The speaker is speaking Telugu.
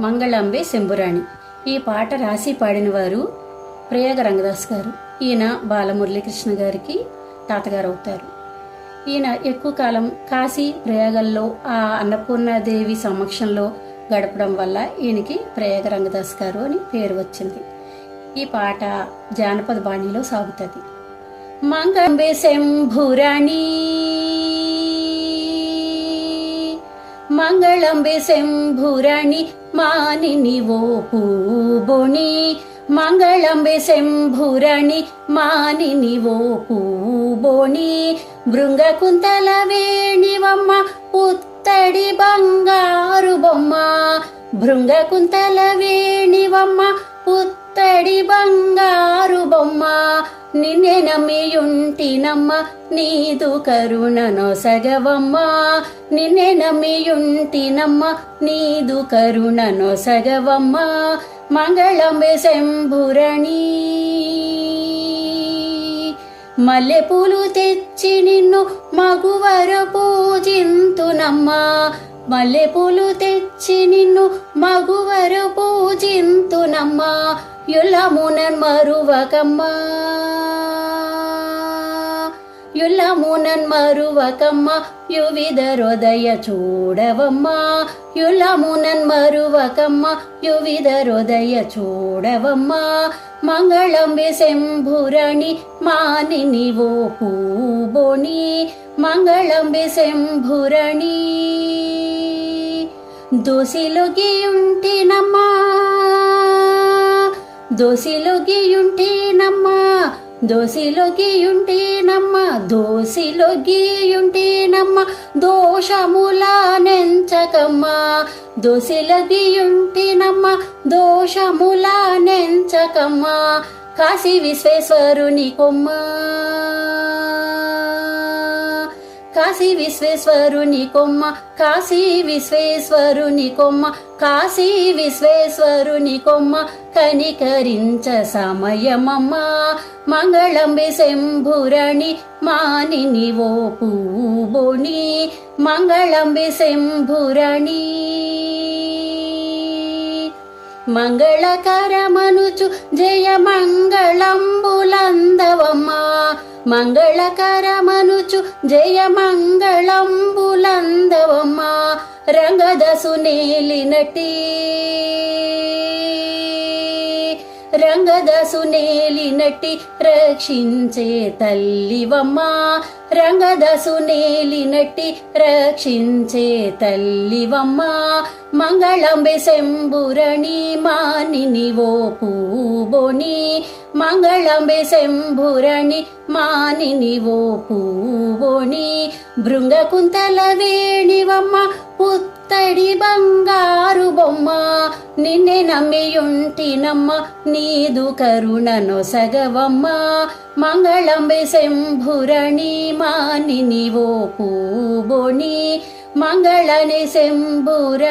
మంగళాంబే శంభురాణి. ఈ పాట రాసి పాడిన వారు ప్రయాగ రంగదాస్ గారు. ఈయన బాలమురళీకృష్ణ గారికి తాతగారు అవుతారు. ఈయన ఎక్కువ కాలం కాశీ ప్రయాగల్లో ఆ అన్నపూర్ణాదేవి సమక్షంలో గడపడం వల్ల ఈయనకి ప్రయాగ రంగదాస్ గారు అని పేరు వచ్చింది. ఈ పాట జానపద బాణిలో సాగుతుంది. మంగంబే శంభురాణి మంగళంబి శంభురణి మానిని ఓ పూబుణి మంగళంబి శంభురణి మానిని ఓ పూబోణి భృంగకుంతల వేణివమ్మ పుత్తడి బంగారు బొమ్మ. భృంగకుంతల వేణివమ్మ పుత్తడి బంగారు బొమ్మ. నిన్నే నమ్మియుంటినమ్మ నీదు కరుణ నొసగవమ్మ నిన్నే నమ్మియుంటినమ్మ నీదు కరుణ నొసగవమ్మ మంగళంబె శంభురణి. మల్లెపూలు తెచ్చి నిన్ను మగువర పూజింతునమ్మా. మల్లెపూలు తెచ్చి నిన్ను మగువర పూజింతునమ్మా. యులమునన్ మరువకమ్మా. యులమునన్ మరువకమ్మ యువిధ హృదయ చూడవమ్మా. యులమునన్ మరువకమ్మ యువిధ హృదయ చూడవమ్మా. మంగళంబె శంభురణి మానిని ఓ పూబోణి. మంగళంబె శంభురణి దోసిలొగియుంటినమ్మా. దోసిలొగియుంటినమ్మా. దోసిలొగియుంటినమ్మ దోసిలొగియుంటినమ్మ దోషముల నెంచకమ్మ. దోసిలొగియుంటినమ్మ దోషముల నెంచకమ్మ. కాశీ విశ్వేశ్వరుని కొమ్మ. కాశీ విశ్వేశ్వరుని కొమ్మ కాశీ విశ్వేశ్వరుని కొమ్మ కాశీ విశ్వేశ్వరుని కొమ్మ కనికరించ సమయమమ్మ. మంగళంబి శంభురణి మానిని ఓ పూబోణి మంగళంబి శంభురణి. మంగళకరమనుచు జయ మంగళంబులందవమ్మా మంగళకరమనుచు జయ మంగళంబులందవమ్మా రంగదసు నేలినటి రంగదసునేలినట్టి రక్షించే తల్లివమ్మా. రంగదసునేలినట్టి రక్షించే తల్లివమ్మా. మంగళంబె శంభురణి మానిని ఓ పూబోని మంగళంబె శంభురణి మానిని ఓ పూబోని భృంగకుంతల వేణివమ్మ పుత్తడి బంగా నిన్నే నమ్మియుంటినమ్మ నీదు కరుణను సగవమ్మ. మంగళంబె శంభురణి మాని నీవో పూబోణి. మంగళని శంభురణి.